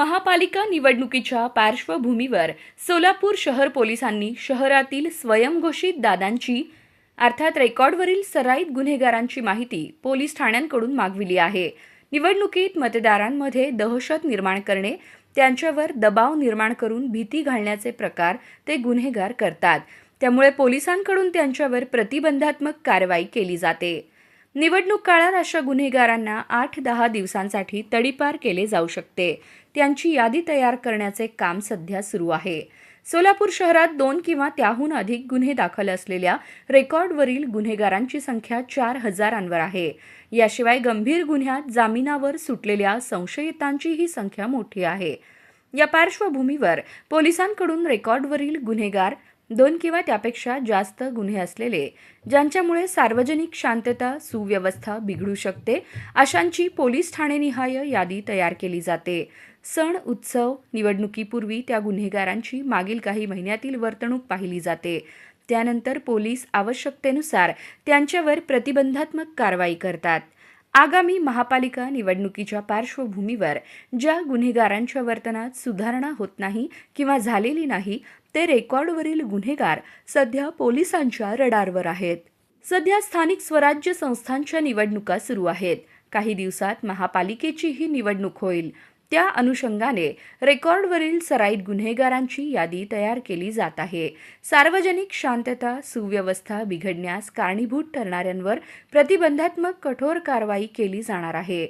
महापालिका निवडणुकीच्या पार्श्वभूमीवर सोलापूर शहर पोलिसांनी शहरातील स्वयंघोषित दादांची अर्थात रेकॉर्डवरील सराईत गुन्हेगारांची माहिती पोलीस ठाण्यांकडून मागविली आहे. निवडणुकीत मतदारांमध्ये दहशत निर्माण करणे त्यांच्यावर दबाव निर्माण करून भीती घालण्याचे प्रकार ते गुन्हेगार करतात. त्यामुळे पोलिसांकडून त्यांच्यावर प्रतिबंधात्मक कारवाई केली जाते. निवडणूक काळात अशा गुन्हेगारांना आठ दहा दिवसांसाठी तडीपार केले जाऊ शकते. त्यांची यादी तयार करण्याचे काम सध्या सुरू आहे. सोलापूर शहरात दोन किंवा त्याहून अधिक गुन्हे दाखल असलेल्या रेकॉर्डवरील गुन्हेगारांची संख्या चार हजारांवर आहे. याशिवाय गंभीर गुन्ह्यात जामिनावर सुटलेल्या संशयितांची ही संख्या मोठी आहे. या पार्श्वभूमीवर पोलिसांकडून रेकॉर्डवरील गुन्हेगार दोन किंवा त्यापेक्षा जास्त गुन्हे असलेले ज्यांच्यामुळे सार्वजनिक शांतता सुव्यवस्था बिघडू शकते अशांची पोलीस ठाणेनिहाय यादी तयार केली जाते. सण उत्सव निवडणुकीपूर्वी त्या गुन्हेगारांची मागील काही महिन्यातील वर्तणूक पाहिली जाते. त्यानंतर पोलीस आवश्यकतेनुसार त्यांच्यावर प्रतिबंधात्मक कारवाई करतात. आगामी महापालिका निवडणुकीच्या पार्श्वभूमीवर ज्या गुन्हेगारांच्या वर्तनात सुधारणा होत नाही किंवा झालेली नाही ते रेकॉर्डवरील गुन्हेगार सध्या पोलिसांच्या रडारवर आहेत. सध्या स्थानिक स्वराज्य संस्थांच्या निवडणुका सुरू आहेत. काही दिवसात महापालिकेचीही निवडणूक होईल. त्या अनुषंगाने रेकॉर्डवरील सराईत गुन्हेगारांची यादी तयार केली जात आहे. सार्वजनिक शांतता सुव्यवस्था बिघडण्यास कारणीभूत ठरणाऱ्यांवर प्रतिबंधात्मक कठोर कारवाई केली जाणार आहे.